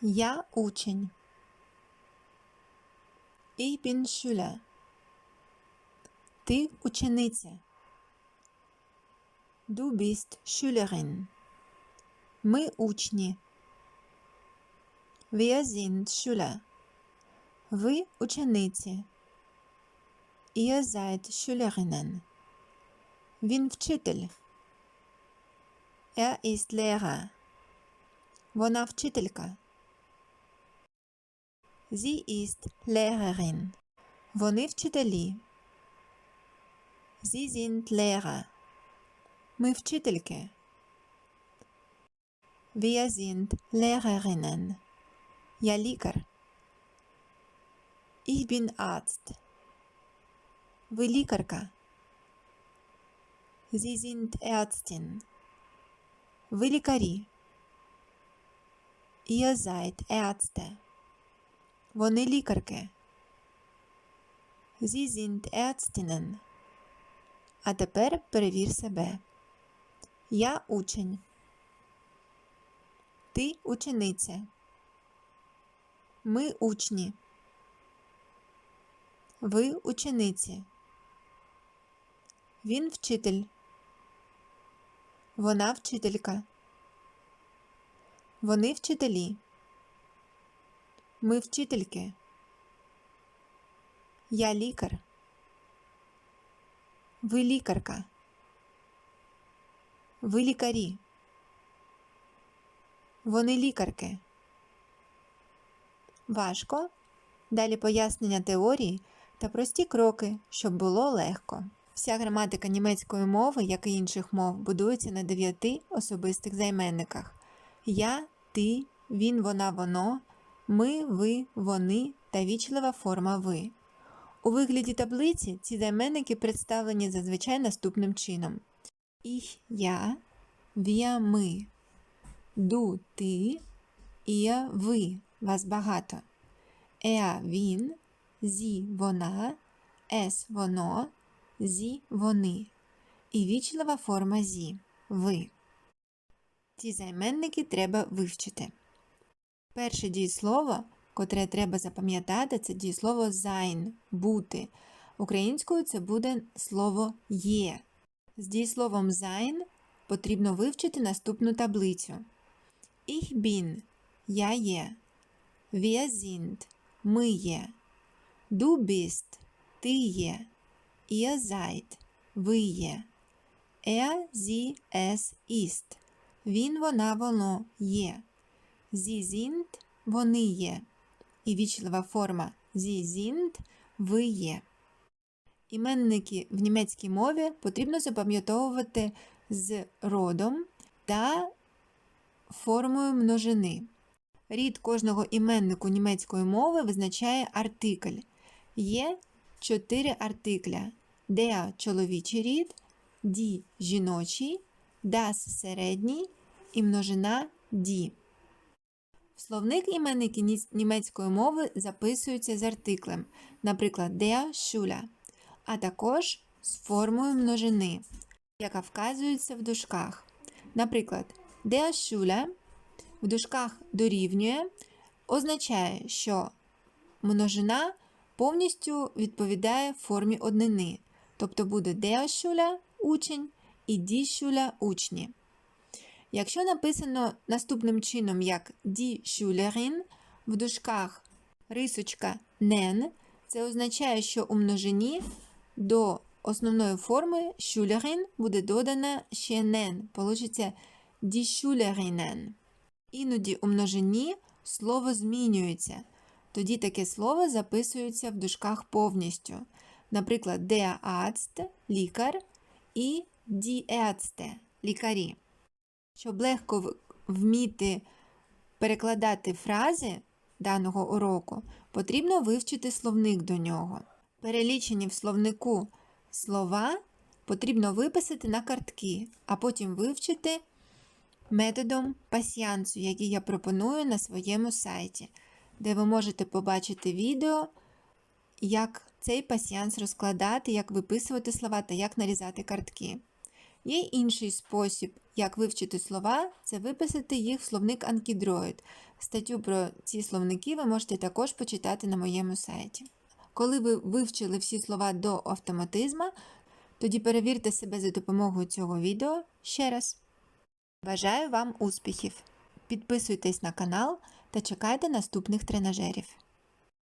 Я учень. Ich bin Schüler. Ти учениця. Du bist Schülerin. Ми учні. Wir sind Schüler. Ви учениці. Ihr seid Schülerinnen. Він вчитель. Er ist Lehrer. Вона вчителька. Sie ist Lehrerin. Вони вчителі. Sie sind Lehrer. Ми вчительки. Wir sind Lehrerinnen. Я лікар. Ich bin Arzt. Ви лікарка. Sie sind Ärztin. Ви лікарі. Ihr seid Ärzte. Вони лікарки. Sie sind Ärztinnen. А тепер перевір себе. Я учень. Ти учениця. Ми учні. Ви учениці. Він вчитель. Вона вчителька. Вони вчителі. Ми вчительки. Я лікар. Ви лікарка. Ви лікарі. Вони лікарки. Важко. Далі пояснення теорії та прості кроки, щоб було легко. Вся граматика німецької мови, як і інших мов, будується на дев'яти особистих займенниках: я, ти, він, вона, воно, ми, ви, вони та вічлива форма ви. У вигляді таблиці ці займенники представлені зазвичай наступним чином: Ich – я, wir – ми, du – ти, ihr – ви, вас багато, er – він, sie – вона, es – воно, зі – вони. І вічлива форма зі – ви. Ці займенники треба вивчити. Перше дієслово, котре треба запам'ятати, це дієслово sein – бути. Українською це буде слово є. З дієсловом sein потрібно вивчити наступну таблицю. Ich bin – я є. Wir sind – ми є. Du bist – ти є. Ihr seid – ви є. Er, sie, es ist. Він, вона, воно є. Sie sind – вони є. І вічлива форма Sie sind – ви є. Іменники в німецькій мові потрібно запам'ятовувати з родом та формою множини. Рід кожного іменнику німецької мови визначає артикль. Є чотири артикля: der – чоловічий рід, die – жіночий, das – середній і множина die. Словник іменники німецької мови записуються з артиклем, наприклад, der Schüler, а також з формою множини, яка вказується в дужках. Наприклад, der Schüler в дужках дорівнює означає, що множина повністю відповідає формі однини, тобто буде der Schüler – учень і die Schüler – учні. Якщо написано наступним чином, як die Schülerin, в дужках рисочка nen, це означає, що у множині до основної форми Schülerin буде додана ще nen, получиться die Schülerinnen. Іноді у множині слово змінюється. Тоді таке слово записується в дужках повністю. Наприклад, der Arzt – лікар і die Ärzte – лікарі. Щоб легко вміти перекладати фрази даного уроку, потрібно вивчити словник до нього. Перелічені в словнику слова потрібно виписати на картки, а потім вивчити методом пасіансу, який я пропоную на своєму сайті, де ви можете побачити відео, як цей пасіанс розкладати, як виписувати слова та як нарізати картки. Є інший спосіб, як вивчити слова, це виписати їх в словник Ankydroid. Статтю про ці словники ви можете також почитати на моєму сайті. Коли ви вивчили всі слова до автоматизма, тоді перевірте себе за допомогою цього відео ще раз. Бажаю вам успіхів! Підписуйтесь на канал та чекайте наступних тренажерів.